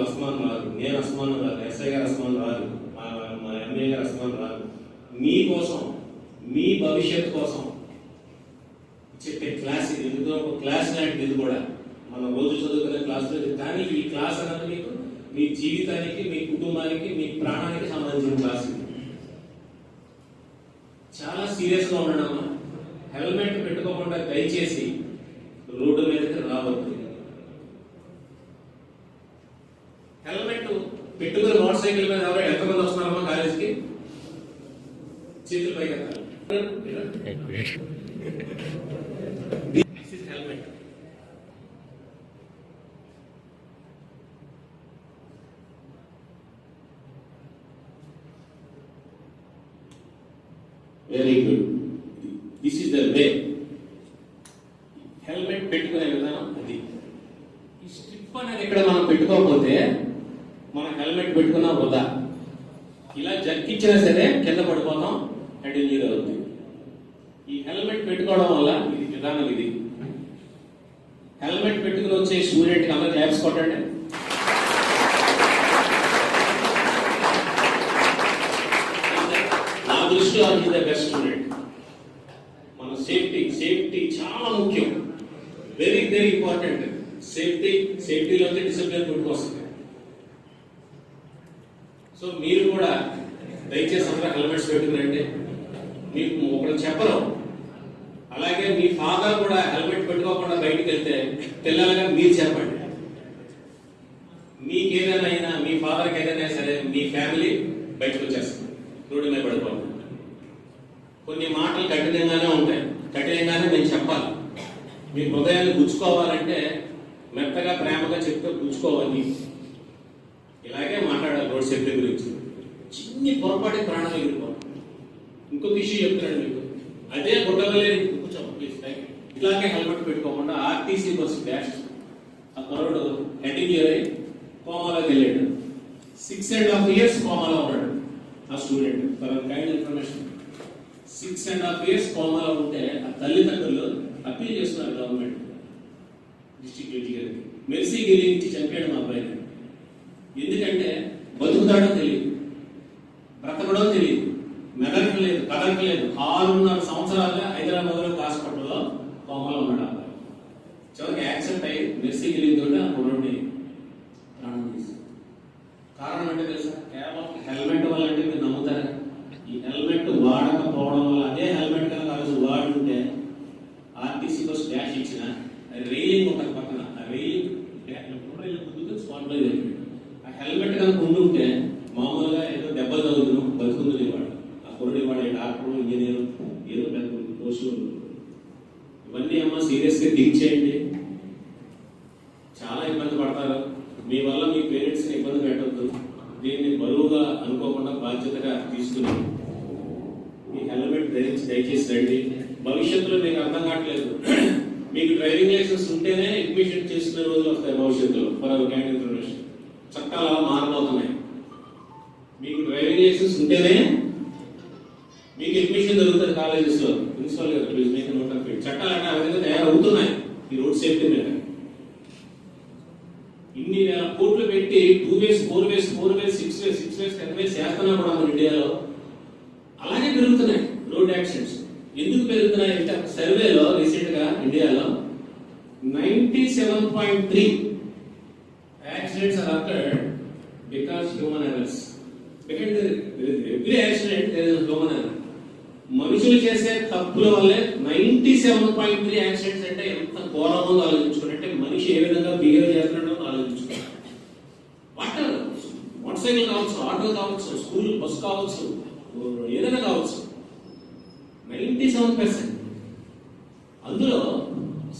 DSP అస్మాన్ రాదు నేను అస్మాన్ రాదు ఎస్ఐ గారు అస్మాన్ రాదు మా మా ఎంఏ గారు అస్మాన్ రాదు మీకోసం మీ భవిష్యత్ కోసం చెప్పే క్లాస్ ఇది. ఎందుకంటే ఒక క్లాస్ లాంటిది ఇది కూడా. మనం రోజు చదువుకునే క్లాస్ లేదు కానీ ఈ క్లాస్ అన్నది మీకు మీ జీవితానికి మీ కుటుంబానికి మీ ప్రాణానికి సంబంధించిన క్లాస్ ఇది. చాలా సీరియస్గా ఉండడం హెల్మెట్ పెట్టుకోకుండా దయచేసి రోడ్డు మీదకి రావద్దు హెల్మెట్ పెట్టుకుని మోటార్ సైకిల్ మీద ఎవరో ఎంతమంది వస్తున్నారమ్మా కాలేజీకి చేతులు పైకి ఎత్తాలి this is helmet very good this is the way helmet పెట్టుకునే విధానం అది ఈ స్ట్రిప్ అనేది ఇక్కడ మనం పెట్టుకోకపోతే మనం పెట్టుకున్నా వృధా. ఇలా జర్కిచ్చినా సరే కింద పడిపోతాం హెడ్ ఇంజరీ అవుతుంది ఈ హెల్మెట్ పెట్టుకోవడం వల్ల ఇది విధానం ఇది. హెల్మెట్ పెట్టుకుని వచ్చే స్టూడెంట్కి అందరూ క్లాప్స్ కొట్టండి. నా దృష్టిలో ఇది ద బెస్ట్ స్టూడెంట్. మన సేఫ్టీ సేఫ్టీ చాలా ముఖ్యం. వెరీ వెరీ ఇంపార్టెంట్ సేఫ్టీ సేఫ్టీలో డిసిప్లిన్ పుట్టుకొస్తుంది సో మీరు కూడా దయచేసి అందరూ హెల్మెట్స్ పెట్టుకురండి. మీకు ఒకరు చెప్పరు. అలాగే మీ ఫాదర్ కూడా హెల్మెట్ పెట్టుకోకుండా బయటికి వెళ్తే పిల్లలుగా మీరు చెప్పండి. మీకు ఏదైనా అయినా మీ ఫాదర్కి ఏదైనా సరే మీ ఫ్యామిలీ బయటకు వచ్చేస్తుంది రోడ్డు మీద పడిపోతుంది కొన్ని మాటలు కఠినంగానే ఉంటాయి. కఠినంగానే నేను చెప్పాలి. మీ హృదయాన్ని గుచ్చుకోవాలంటే మెత్తగా ప్రేమగా చెప్తే గుచ్చుకోవాలి. ఇలాగే మాట్లాడాలి రోడ్ సేఫ్టీ గురించి. చిన్ని పొరపాటి ప్రాణాలు ఎదుర్కోవాలి ఇంకొక ఇష్యూ చెప్తున్నాను మీకు. అదే గుడ్డవలే కూర్చోండి ప్లీజ్ థ్యాంక్ యూ. ఇలాగే హెల్మెట్ పెట్టుకోకుండా ఆర్టీసీ బస్సు డాష్ ఆ కుర్రోడు హెడ్ ఇయర్ అయి కోమాలోకి వెళ్ళాడు. సిక్స్ అండ్ హాఫ్ ఇయర్స్ కోమాలో ఉన్నాడు ఆ student for kind information six and half years కోమాలో ఉంటే ఆ తల్లిదండ్రులు అప్పీల్ చేస్తున్నారు గవర్నమెంట్ డిస్ట్రిక్ట్ జడ్జి గారికి. మెర్సీ గిరి నుంచి చంపాడు మా అబ్బాయిని. ఎందుకంటే బతుకుతాడో తెలియదు. బ్రతకడో తెలియదు. మెదక్ లేదు కదలక లేదు. ఆరున్నర సంవత్సరాలే హైదరాబాద్లో హాస్పిటల్లో కోమలో ఉన్నాడు అబ్బాయి. చివరికి యాక్సిడెంట్ అయ్యి మెర్సీ గిరి తోటి ఆ కుర్రోడిని ప్రాణం తీశారు కారణం అంటే తెలుసా కేవలం హెల్మెట్ వల్ల అంటే మీరు నమ్ముతారా ఈ హెల్మెట్ వాడకపోవడం వల్ల అదే హెల్మెట్ కనుక ఆ రోజు వాడుంటే ఆర్టీసీ బస్ డాష్ ఇచ్చిన రైలింగ్ ఉంటుంది పక్కన ఆ రైలింగ్ స్పాట్లో ఆ హెల్మెట్ కనుక ఉండి ఉంటే మామూలుగా ఏదో దెబ్బలు తగులుతున్నాం బతుకుంది వాడు ఆ కుర్రుడి వాడు డాక్టర్ ఇంజనీర్ ఏదో పెద్ద పోస్టులు ఇవన్నీ అమ్మ సీరియస్గా థింక్ చేయండి చాలా ఇబ్బంది పడతారు. మీ వల్ల మీ పేరెంట్స్ ఇబ్బంది పెట్టద్దు. దీన్ని బరువుగా అనుకోకుండా బాధ్యతగా తీసుకుని మీ హెల్మెట్ ధరించి దయచేసి రండి. భవిష్యత్తులో మీకు అర్థం కావట్లేదు. మీకు డ్రైవింగ్ లైసెన్స్ ఉంటేనే అడ్మిషన్ చేసిన రోజులు వస్తాయి భవిష్యత్తులో ఫర్ అవర్ క్యాండ్ ఇన్ఫర్మేషన్ చట్టాలు అలా మారిపోతున్నాయి. మీకు డ్రైవింగ్ లైసెన్స్ ఉంటేనే మీకు అడ్మిషన్ దొరుకుతుంది కాలేజెస్లో. ప్రిన్సిపల్ గారు ప్లీజ్ మీకు నోట్ చట్టాలు అంటే ఆ విధంగా తయారవుతున్నాయి ఈ రోడ్ సేఫ్టీ మీద. ఇన్ని వేల కోట్లు పెట్టి two ways four ways four ways six ways six ways ten ways చేస్తున్నా కూడా మన ఇండియాలో. అలాగే పెరుగుతున్నాయి రోడ్ యాక్సిడెంట్స్. ఎందుకు పెరుగుతున్నాయి అంటే సర్వేలో రీసెంట్గా ఇండియాలో ninety seven point three accidents are occurred because human errors every accident human error మనుషులు చేసే తప్పుల వల్లే ninety seven point three accidents అంటే ఎంత ఘోరమో ఆలోచించుకుంటే మనిషి ఏ విధంగా బిహేవ్ చేస్తున్నాడు ఆలోచించుకోండి వాట్ మోటార్ సైకిల్ కావచ్చు ఆటో కావచ్చు స్కూల్ బస్ కావచ్చు ఏదైనా కావచ్చు నైంటీ సెవెన్ పర్సెంట్ అందులో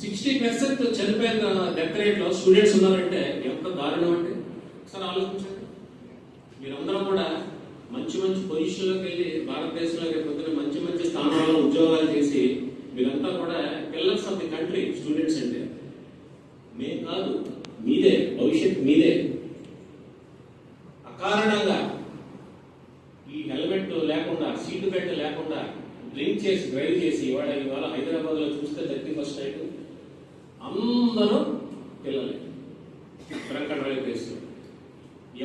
సిక్స్టీ పర్సెంట్ చనిపోయిన డెత్ రేట్లో స్టూడెంట్స్ ఉన్నారంటే ఎంత దారుణం అంటే? ఒకసారి ఆలోచించండి. మీరందరూ కూడా మంచి మంచి పొజిషన్లోకి వెళ్ళి భారతదేశంలో రేపు పొద్దున మంచి మంచి స్థానాల్లో ఉద్యోగాలు చేసి మీరంతా కూడా pillars of the country students అంటే. మేము కాదు మీదే భవిష్యత్ మీదే. డ్రైవ్ చేసి ఇవాళ ఇవాళ హైదరాబాద్లో చూస్తే థర్టీ ఫస్ట్ నైట్ అందరూ పిల్లలే. డ్రంక్ డ్రైవ్ చేస్తూ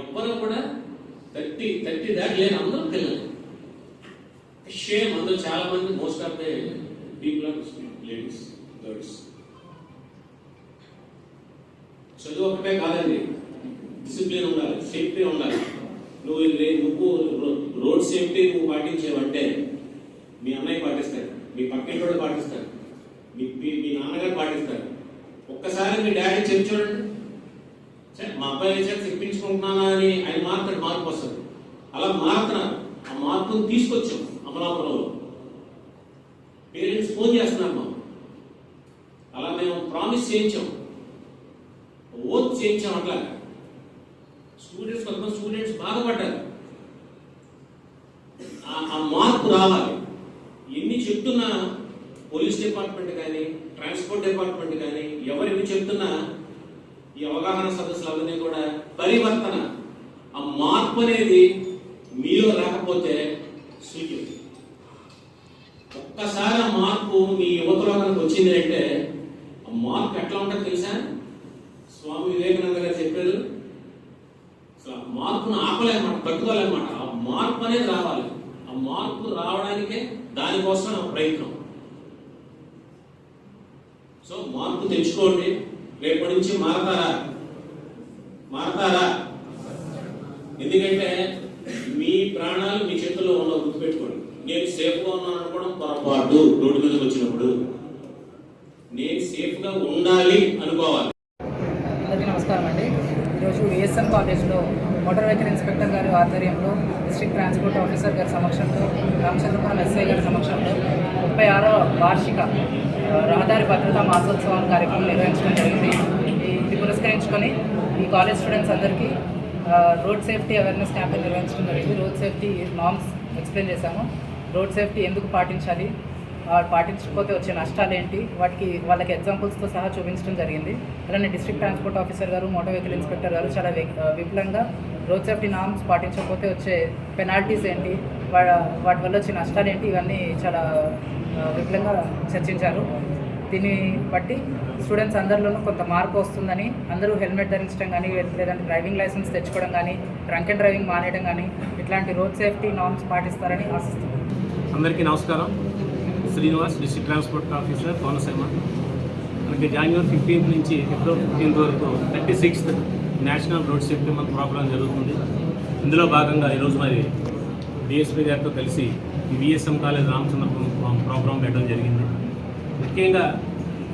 ఎవ్వరూ కూడా థర్టీ థర్టీ దాటి లేని అందరూ పిల్లలే. షేమ్ అందులో చాలా మంది most of the people are ladies girls చదువు ఒకటే కాదండి. డిసిప్లిన్ ఉండాలి సేఫ్టీ ఉండాలి. నువ్వు నువ్వు రోడ్ సేఫ్టీ నువ్వు పాటించేవంటే మీ పాటిస్తారు. మీ మీ- నాన్నగారు పాటిస్తారు. ఒక్కసారి మీ డాడీ చెప్పి చూడండి సరే, మా అబ్బాయి చేత తెప్పించుకుంటున్నానా అని ఆయన మారుతాడు మార్పు వస్తుంది. అలా మారుతున్నారు. ఆ మార్పును తీసుకొచ్చాం అమలాపురంలో. పేరెంట్స్ ఫోన్ చేస్తున్నారు మా అలా మేము ప్రామిస్ చేయించాం. ఓత్ చేయించాం అట్లా స్టూడెంట్స్ కొంతమంది స్టూడెంట్స్ బాధపడ్డారు. ఆ మార్పు రావాలి. ఎన్ని చెప్తున్నా పోలీస్ డిపార్ట్మెంట్ కానీ ట్రాన్స్పోర్ట్ డిపార్ట్మెంట్ కానీ ఎవరు చెప్తున్నా ఈ అవగాహన సదస్సులు అవన్నీ కూడా పరివర్తన. ఆ మార్పు అనేది మీలో రాకపోతే సూచన ఒక్కసారి ఆ మార్పు మీ యువతలో కనుక వచ్చింది అంటే ఆ మార్పు ఎట్లా ఉంటుందో తెలుసా? స్వామి వివేకానంద గారు చెప్పారు అసలు మార్పును ఆపలేమాట తట్టుకోలేమన్నమాట. ఆ మార్పు అనేది రావాలి. ఆ మార్పు రావడానికే దానికోసం ప్రయత్నం. సో మార్పు తెచ్చుకోండి. రేపటి నుంచి మారతారా? మారతారా? ఎందుకంటే మీ ప్రాణాలు మీ చేతుల్లో ఉన్న గుర్తుపెట్టుకోండి. నేను సేఫ్గా ఉన్నాను అనుకోవడం పొరపాటు. రోడ్డు మీదకి వచ్చినప్పుడు. నేను సేఫ్గా ఉండాలి అనుకోవాలి. అందరికీ నమస్కారం అండి. ఈరోజు ఏఎస్ఎం కాలేజ్లో మోటార్ వెహికల్ ఇన్స్పెక్టర్ గారి ఆధ్వర్యంలో డిస్ట్రిక్ట్ ట్రాన్స్పోర్ట్ ఆఫీసర్ గారి సమక్షంలో రామచంద్రపురం ఎస్ఐ గారి సమక్షంలో ముప్పై ఆరో వార్షిక రహదారి భద్రతా మాసోత్సవం కార్యక్రమం నిర్వహించడం జరిగింది. ఇది పురస్కరించుకొని ఈ కాలేజ్ స్టూడెంట్స్ అందరికీ రోడ్ సేఫ్టీ అవేర్నెస్ క్యాంపెయిన్ నిర్వహించడం జరిగింది. రోడ్ సేఫ్టీ నామ్స్ ఎక్స్ప్లెయిన్ చేశాము. రోడ్ సేఫ్టీ ఎందుకు పాటించాలి? పాటించకపోతే వచ్చే నష్టాలు ఏంటి? వాటికి వాళ్ళకి ఎగ్జాంపుల్స్తో సహా చూపించడం జరిగింది. అలానే డిస్ట్రిక్ట్ ట్రాన్స్పోర్ట్ ఆఫీసర్ గారు మోటార్ వెహికల్ ఇన్స్పెక్టర్ గారు చాలా విఫలంగా విపులంగా రోడ్ సేఫ్టీ నామ్స్ పాటించకపోతే వచ్చే పెనాల్టీస్ ఏంటి? వాటి వల్ల వచ్చే నష్టాలు ఏంటి ఇవన్నీ చాలా విపులంగా చర్చించారు. దీన్ని బట్టి స్టూడెంట్స్ అందరిలోనూ కొంత మార్పు వస్తుందని అందరూ హెల్మెట్ ధరించడం కానీ లేదంటే డ్రైవింగ్ లైసెన్స్ తెచ్చుకోవడం కానీ డ్రంక్ అండ్ డ్రైవింగ్ మానేయడం కానీ ఇట్లాంటి రోడ్ సేఫ్టీ నామ్స్ పాటిస్తారని ఆశిస్తున్నాను అందరికీ నమస్కారం. Srinivas district transport officer Konaseema. మనకి జనవరి ఫిఫ్టీన్త్ నుంచి ఫిబ్రవరి ఫిఫ్టీన్త్ వరకు thirty sixth national road safety month program జరుగుతుంది. ఇందులో భాగంగా ఈరోజు మరి డిఎస్పీ గారితో కలిసి ఈ విఎస్ఎం కాలేజ్ రామచంద్రపురం ప్రోగ్రాం పెట్టడం జరిగింది. ముఖ్యంగా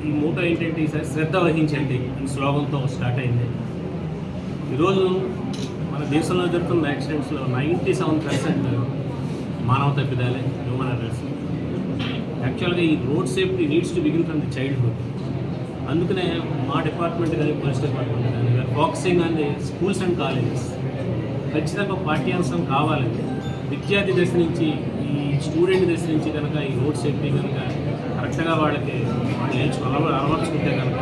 ఈ మూట ఏంటంటే ఈసారి శ్రద్ధ వహించండి ఈ శ్లోగంతో స్టార్ట్ అయింది. ఈరోజు మన దేశంలో జరుగుతున్న యాక్సిడెంట్స్లో నైంటీ సెవెన్ పర్సెంట్ మానవ తప్పిదాలే హ్యూమన్ ఎర్రర్స్ యాక్చువల్గా ఈ road safety needs to begin from the childhood అందుకనే మా డిపార్ట్మెంట్ కానీ పోలీస్ డిపార్ట్మెంట్ కానీ ఫోకసింగ్ అనేది స్కూల్స్ అండ్ కాలేజెస్ ఖచ్చితంగా పాఠ్యాంశం కావాలండి విద్యార్థి దశ నుంచి ఈ స్టూడెంట్ దశ నుంచి కనుక ఈ రోడ్ సేఫ్టీ కనుక కరెక్ట్గా వాళ్ళకి వాళ్ళు నేర్చుకో అలవ- అలవర్చుకుంటే కనుక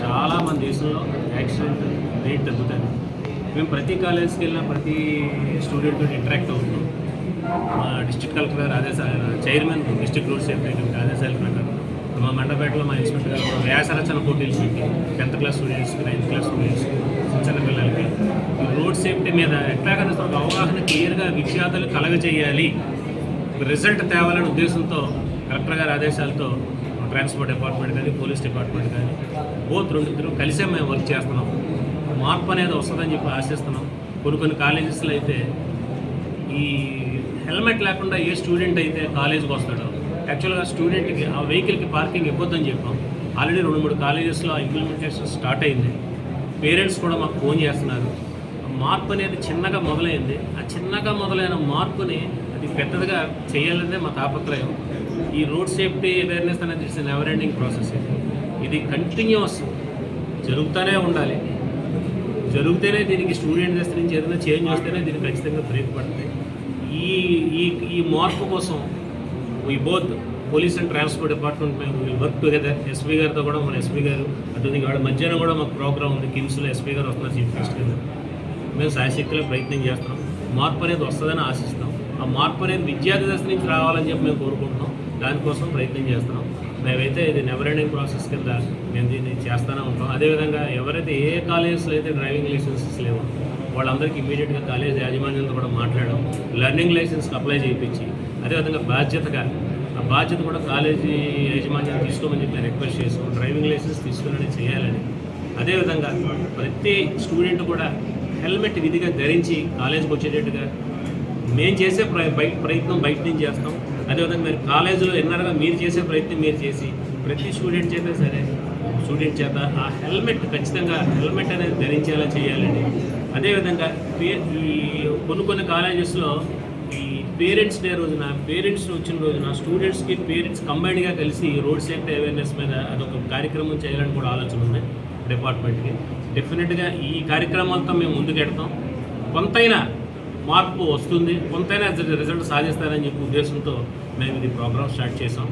చాలా మన దేశంలో యాక్సిడెంట్ రేట్ తగ్గుతుంది. మేము ప్రతి కాలేజ్కి వెళ్ళినా ప్రతి స్టూడెంట్తో ఇంటరాక్ట్ అవుతున్నాం మా డిస్ట్రిక్ట్ కలెక్టర్ గారు ఆదేశాలు chairman district road safety committee ఆదేశాల ప్రకారం మా మండపేటలో మా ఇన్స్పెక్టర్ గారు వ్యాసరచన పోటీలు పెట్టి టెన్త్ క్లాస్ స్టూడెంట్స్కి నైన్త్ క్లాస్ స్టూడెంట్స్కి చిన్న పిల్లలకి రోడ్ సేఫ్టీ మీద ఎట్లాగైనా ఒక అవగాహన క్లియర్గా విద్యార్థులు కలగజేయాలి. రిజల్ట్ తేవాలనే ఉద్దేశంతో కలెక్టర్ గారి ఆదేశాలతో ట్రాన్స్పోర్ట్ డిపార్ట్మెంట్ కానీ పోలీస్ డిపార్ట్మెంట్ కానీ బోత్ రెండిద్దరు కలిసే మేము వర్క్ చేస్తున్నాం. మార్పు అనేది వస్తుందని చెప్పి ఆశిస్తున్నాం. కొన్ని కొన్ని కాలేజెస్లో అయితే ఈ హెల్మెట్ లేకుండా ఏ స్టూడెంట్ అయితే కాలేజీకి వస్తాడో యాక్చువల్గా స్టూడెంట్కి ఆ వెహికల్కి పార్కింగ్ ఇవ్వద్దని చెప్పాం. ఆల్రెడీ రెండు మూడు కాలేజెస్లో ఆ ఇంప్లిమెంటేషన్ స్టార్ట్ అయింది. పేరెంట్స్ కూడా మాకు ఫోన్ చేస్తున్నారు. ఆ మార్పు అనేది చిన్నగా మొదలైంది. ఆ చిన్నగా మొదలైన మార్పుని అది పెద్దదిగా చేయాలనేదే మా తాపత్రయం. ఈ రోడ్ సేఫ్టీ అవేర్నెస్ అనేది ఇట్స్ నెవర్ ఎండింగ్ ప్రాసెస్ ఇది ఇది కంటిన్యూస్ జరుగుతూనే ఉండాలి. జరిగితేనే దీనికి స్టూడెంట్ దశ నుంచి ఏదైనా చేంజ్ వస్తేనే దీనికి ఖచ్చితంగా బ్రేక్ పడుతుంది. ఈ ఈ ఈ మార్పు కోసం ఈ both police and transport department మేము వర్క్ టుగెదర్ ఎస్పీ గారితో కూడా మన ఎస్పీ గారు అటు వాళ్ళ మధ్యాహ్నం కూడా మాకు ప్రోగ్రామ్ ఉంది. కిమ్స్లో ఎస్పీ గారు వస్తున్నారు చీఫ్ గెస్ట్ కింద మేము సాయశక్తిలో ప్రయత్నం చేస్తున్నాం. మార్పు అనేది వస్తుందని ఆశిస్తాం ఆ మార్పు అనేది విద్యార్థి దశ నుంచి రావాలని చెప్పి మేము కోరుకుంటున్నాం. దానికోసం ప్రయత్నం చేస్తున్నాం. మేమైతే ఇది నెవర్ ఎండింగ్ ప్రాసెస్ కింద మేము దీన్ని చేస్తూనే ఉంటాం. అదేవిధంగా ఎవరైతే ఏ కాలేజెస్లో అయితే డ్రైవింగ్ లైసెన్సెస్ లేవో వాళ్ళందరికీ ఇమీడియట్గా కాలేజ్ యాజమాన్యంతో కూడా మాట్లాడడం లెర్నింగ్ లైసెన్స్కి అప్లై చేయించి అదేవిధంగా బాధ్యతగా బాధ్యత కూడా కాలేజీ యాజమాన్యం తీసుకోమని చెప్పి రిక్వెస్ట్ చేసాం డ్రైవింగ్ లైసెన్స్ తీసుకుని చేయాలని. అదేవిధంగా ప్రతి స్టూడెంట్ కూడా హెల్మెట్ విధిగా ధరించి కాలేజీకి వచ్చేటట్టుగా మేము చేసే ప్రయత్నం బయట నుంచి చేస్తాం. అదేవిధంగా మీరు కాలేజీలో ఎన్నరగా మీరు చేసే ప్రయత్నం మీరు చేసి ప్రతి స్టూడెంట్ చేత సరే స్టూడెంట్ చేత ఆ హెల్మెట్ ఖచ్చితంగా హెల్మెట్ అనేది ధరించేలా చేయాలండి. అదేవిధంగా కొన్ని కొన్ని కాలేజెస్లో ఈ పేరెంట్స్ డే రోజున పేరెంట్స్ వచ్చిన రోజున స్టూడెంట్స్కి పేరెంట్స్ కంబైన్డ్గా కలిసి రోడ్ సేఫ్టీ అవేర్నెస్ మీద అదొక కార్యక్రమం చేయాలని కూడా ఆలోచన ఉంది డిపార్ట్మెంట్కి. డెఫినెట్గా ఈ కార్యక్రమాలతో మేము ముందుకెడతాం. కొంతైనా మార్పు వస్తుంది. కొంతైనా రిజల్ట్ సాధిస్తారని చెప్పి ఉద్దేశంతో మేము ఇది ప్రోగ్రామ్ స్టార్ట్ చేసాం